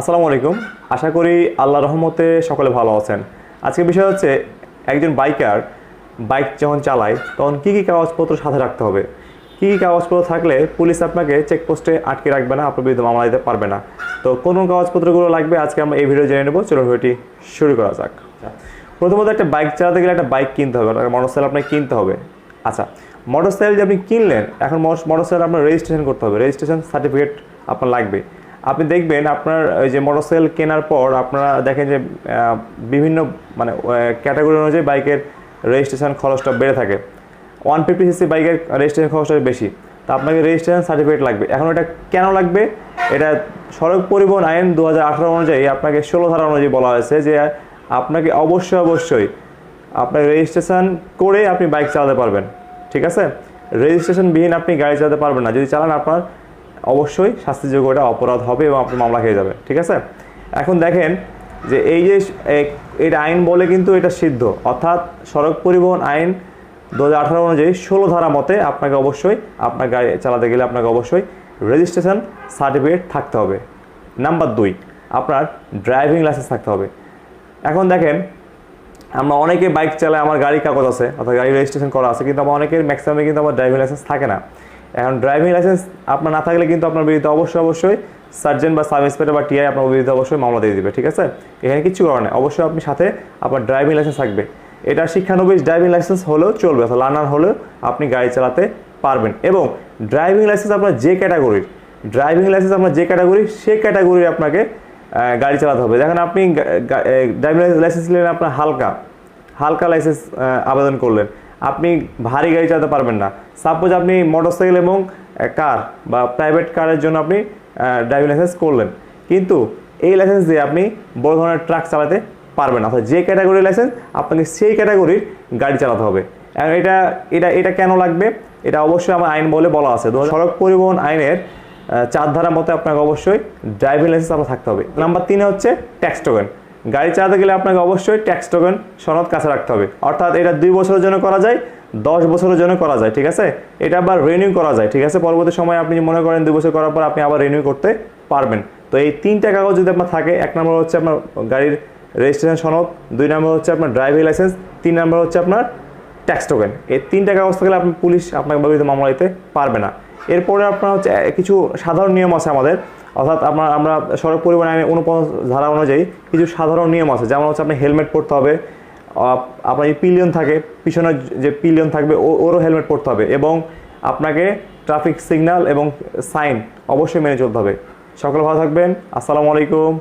আসসালামু আলাইকুম। আশা করি আল্লাহ রহমতে সকলে ভালো আছেন। আজকের বিষয় হচ্ছে একজন বাইকার বাইক যখন চালায়, তখন কী কী কাগজপত্র সাথে রাখতে হবে? কী কী কাগজপত্র থাকলে পুলিশ আপনাকে চেকপোস্টে আটকে রাখবে না, আপনার বিরুদ্ধে মামলা দিতে পারবে না। তো কোন কাগজপত্রগুলো লাগবে আজকে আমরা এই ভিডিও জেনে নেব। চলুন ভিডিওটি শুরু করা যাক। প্রথমত একটা বাইক চালাতে গেলে একটা বাইক কিনতে হবে মোটরসাইকেল আপনাকে কিনতে হবে। আচ্ছা মোটরসাইকেল যে আপনি কিনলেন, এখন মোটরসাইকেল আপনার রেজিস্ট্রেশন করতে হবে। রেজিস্ট্রেশন সার্টিফিকেট আপনার লাগবে। আপনি দেখবেন আপনার, ওই যে মোটরসাইকেল কেনার পর আপনারা দেখেন যে বিভিন্ন মানে ক্যাটাগরি অনুযায়ী বাইকের রেজিস্ট্রেশন খরচটা বেড়ে থাকে। ওয়ান ফিফটি সিসি বাইকের রেজিস্ট্রেশন খরচটা বেশি। তা আপনাকে রেজিস্ট্রেশন সার্টিফিকেট লাগবে। এখন এটা কেন লাগবে? এটা সড়ক পরিবহন আইন দু হাজার আঠারো অনুযায়ী আপনাকে ষোলো ধারা অনুযায়ী বলা হয়েছে যে, আপনাকে অবশ্যই অবশ্যই আপনার রেজিস্ট্রেশন করে আপনি বাইক চালাতে পারবেন। ঠিক আছে? রেজিস্ট্রেশনবিহীন আপনি গাড়ি চালাতে পারবেন না। যদি চালান আপনার অবশ্যই শাস্তিযোগ্য এটা অপরাধ হবে এবং আপনার মামলা খেয়ে যাবে, ঠিক আছে? এখন দেখেন যে এই যে এটা আইন বলে কিন্তু এটা সিদ্ধ। অর্থাৎ সড়ক পরিবহন আইন দু হাজার আঠারো অনুযায়ী ষোলো ধারা মতে আপনাকে অবশ্যই আপনার গাড়ি চালাতে গেলে আপনাকে অবশ্যই রেজিস্ট্রেশন সার্টিফিকেট থাকতে হবে। নাম্বার দুই, আপনার ড্রাইভিং লাইসেন্স থাকতে হবে। এখন দেখেন, আমরা অনেকে বাইক চালায়, আমার গাড়ি কাগজ আছে, অর্থাৎ গাড়ি রেজিস্ট্রেশন করা আছে, কিন্তু আমার অনেকের ম্যাক্সিমামে কিন্তু আমার ড্রাইভিং লাইসেন্স থাকে না। এখন ড্রাইভিং লাইসেন্স আপনার না থাকলে কিন্তু আপনার বিরুদ্ধে অবশ্যই অবশ্যই সার্জেন্ট বা সাব ইন্সপেক্টর বা টিআই আপনার বিরুদ্ধে অবশ্যই মামলা দিয়ে দিবে, ঠিক আছে? এখানে কিছু করার নেই। অবশ্যই আপনি সাথে আপনার ড্রাইভিং লাইসেন্স থাকবে। এটা শিক্ষানবিশ ড্রাইভিং লাইসেন্স হলেও চলবে, অর্থাৎ লার্নার হলেও আপনি গাড়ি চালাতে পারবেন। এবং ড্রাইভিং লাইসেন্স আপনার যে ক্যাটাগরির ড্রাইভিং লাইসেন্স আপনার যে ক্যাটাগরি সেই ক্যাটাগরির আপনাকে গাড়ি চালাতে হবে। দেখেন আপনি ড্রাইভিং লাইসেন্স নিলেন আপনার হালকা হালকা লাইসেন্স আবেদন করলেন। আপনি ভারী গাড়ি চালাতে পারবেন না। সাপোজ আপনি মোটরসাইকেল এবং কার বা প্রাইভেট কারের জন্য আপনি ড্রাইভিং লাইসেন্স করলেন। কিন্তু এই লাইসেন্স দিয়ে আপনি বড় ধরনের ট্রাক চালাতে পারবেন অর্থাৎ যে ক্যাটাগরির লাইসেন্স আপনাকে সেই ক্যাটাগরির গাড়ি চালাতে হবে। এখন এটা এটা এটা কেন লাগবে? এটা অবশ্যই আমার আইন বলে বলা আছে। সড়ক পরিবহন আইনের আহ, চার ধারা মতে আপনাকে অবশ্যই ড্রাইভিং লাইসেন্স আপনার থাকতে হবে। নাম্বার তিনে হচ্ছে ট্যাক্স টোকেন গাড়ি চালাতে গেলে আপনাকে অবশ্যই ট্যাক্স টোকেন সনদ কাছে রাখতে হবে। অর্থাৎ এটা দুই বছরের জন্য করা যায়, দশ বছরের জন্য করা যায়, ঠিক আছে? এটা আবার রিনিউ করা যায়, ঠিক আছে? পরবর্তী সময় আপনি মনে করেন দুই বছর করার পর আপনি আবার রিনিউ করতে পারবেন। তো এই তিনটা কাগজ যদি আপনার থাকে, এক নম্বর হচ্ছে আপনার গাড়ির রেজিস্ট্রেশন সনদ, দুই নম্বর হচ্ছে আপনার ড্রাইভিং লাইসেন্স তিন নম্বর হচ্ছে আপনার ট্যাক্স টোকেন এই তিনটা কাগজ থাকলে আপনি পুলিশ আপনাকে বিরুদ্ধে মামলা দিতে পারবে না। এরপরে আপনার হচ্ছে কিছু সাধারণ নিয়ম আছে আমাদের। অর্থাৎ আপনার আমরা সড়ক পরিবহন আইনে উনপঞ্চাশ ধারা অনুযায়ী কিছু সাধারণ নিয়ম আছে। যেমন হচ্ছে আপনি হেলমেট পরতে হবে আপনার যে পিলিয়ন থাকে পিছনে যে পিলিয়ন থাকবে ওরও হেলমেট পরতে হবে এবং আপনাকে ট্রাফিক সিগন্যাল এবং সাইন অবশ্যই মেনে চলতে হবে। সকলে ভালো থাকবেন। আসসালামু আলাইকুম।